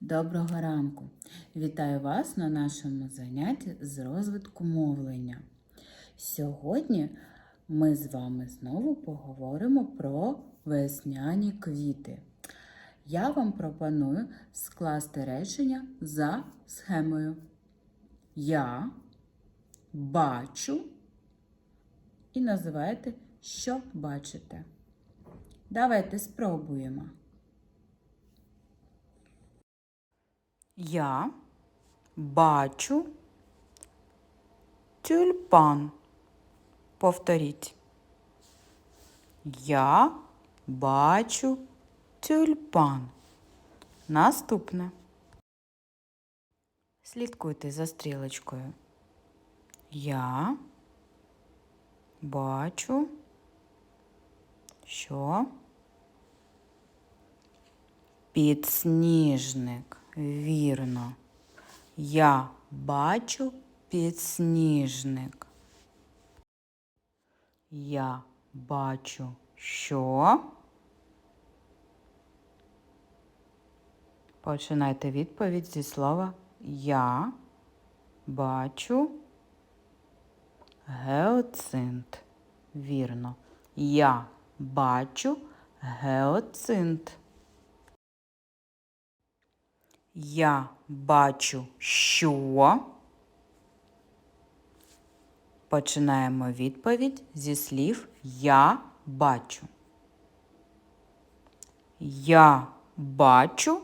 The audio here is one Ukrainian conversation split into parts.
Доброго ранку! Вітаю вас на нашому занятті з розвитку мовлення. Сьогодні ми з вами знову поговоримо про весняні квіти. Я вам пропоную скласти речення за схемою. Я бачу і називаєте, що бачите. Давайте спробуємо. Я бачу тюльпан. Повторіть. Я бачу тюльпан. Наступне. Слідкуйте за стрілочкою. Я бачу, що підсніжник. Вірно. Я бачу підсніжник. Я бачу, що. Починайте відповідь зі слова Я бачу геоцинт. Вірно. Я бачу геоцинт. Я бачу, що. Починаємо відповідь зі слів Я бачу. Я бачу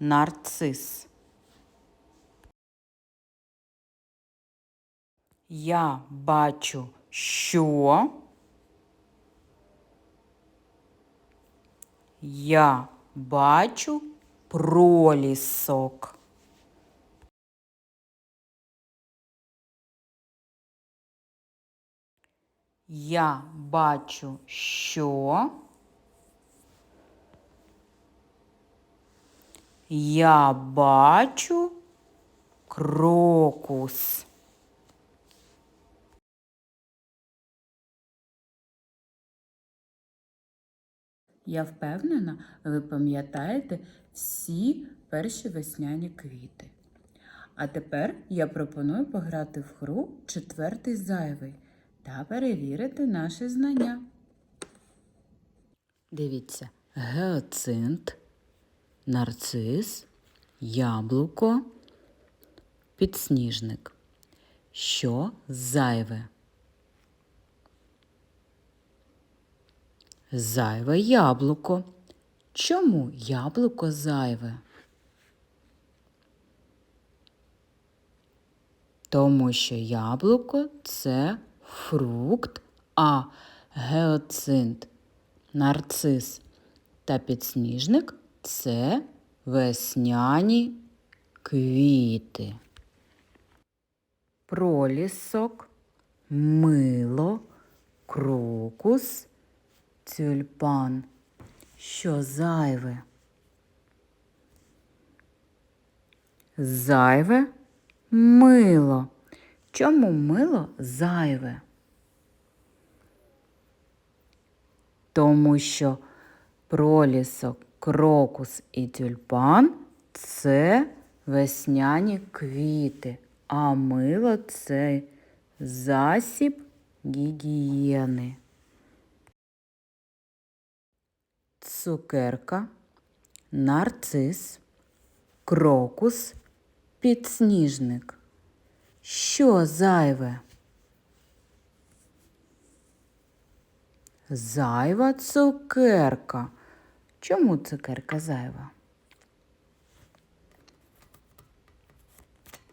нарцис. Я бачу, що. Я бачу пролісок. Я бачу, що. Я бачу крокус. Я впевнена, ви пам'ятаєте всі перші весняні квіти. А тепер я пропоную пограти в гру четвертий зайвий та перевірити наші знання. Дивіться, геоцинт, нарцис, яблуко, підсніжник. Що зайве? Зайве яблуко. Чому яблуко зайве? Тому що яблуко це фрукт, а геоцинт, нарцис та підсніжник це весняні квіти. Пролісок, мило, крокус, тюльпан. Що зайве? Зайве мило. Чому мило зайве? Тому що пролісок, крокус і тюльпан це весняні квіти, а мило це засіб гігієни. Цукерка, нарцис, крокус, підсніжник. Що зайве? Зайва цукерка. Чому цукерка зайва?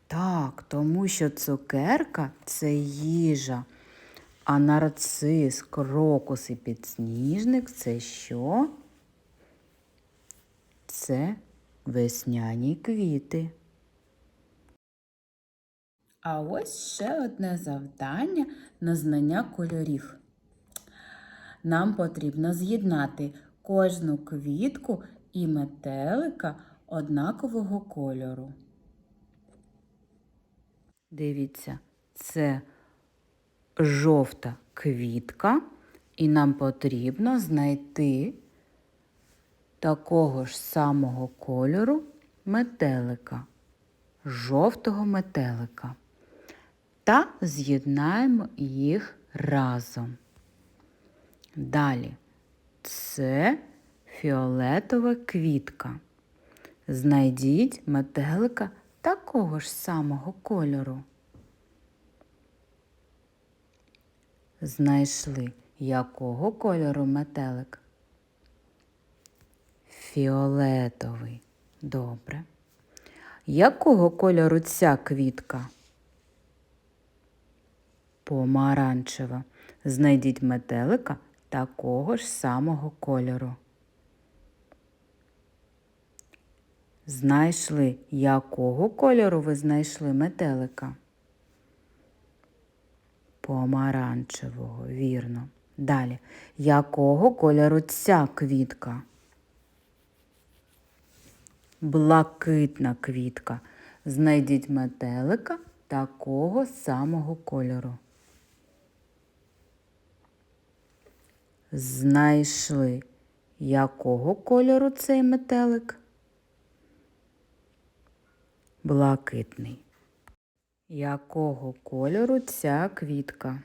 Так, тому що цукерка це їжа, а нарцис, крокус і підсніжник це що? Це весняні квіти. А ось ще одне завдання на знання кольорів. Нам потрібно з'єднати кожну квітку і метелика однакового кольору. Дивіться, це жовта квітка, і нам потрібно знайти такого ж самого кольору метелика, жовтого метелика та з'єднаємо їх разом. Далі це фіолетова квітка. Знайдіть метелика такого ж самого кольору. Знайшли, якого кольору метелик? Фіолетовий. Добре. Якого кольору ця квітка? Помаранчева. Знайдіть метелика такого ж самого кольору. Знайшли, якого кольору ви знайшли метелика? Помаранчевого, вірно. Далі. Якого кольору ця квітка? Блакитна квітка. Знайдіть метелика такого самого кольору. Знайшли, якого кольору цей метелик? Блакитний. Якого кольору ця квітка?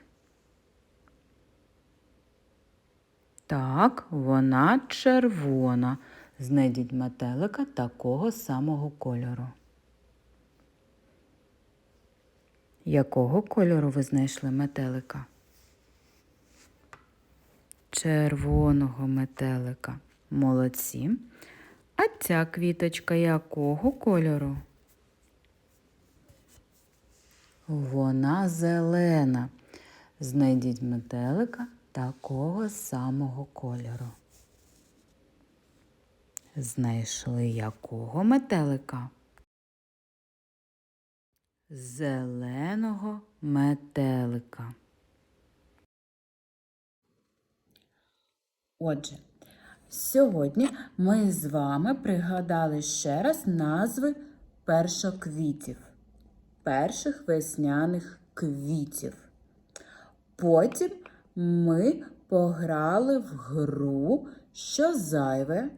Так, вона червона. Знайдіть метелика такого самого кольору. Якого кольору ви знайшли метелика? Червоного метелика. Молодці. А ця квіточка якого кольору? Вона зелена. Знайдіть метелика такого самого кольору. Знайшли якого метелика? Зеленого метелика. Отже, сьогодні ми з вами пригадали ще раз назви першоквітів, перших весняних квітів. Потім ми пограли в гру, що зайве.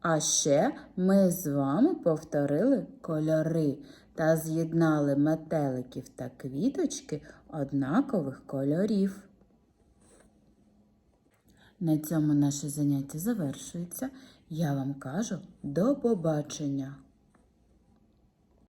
А ще ми з вами повторили кольори та з'єднали метеликів та квіточки однакових кольорів. На цьому наше заняття завершується. Я вам кажу до побачення!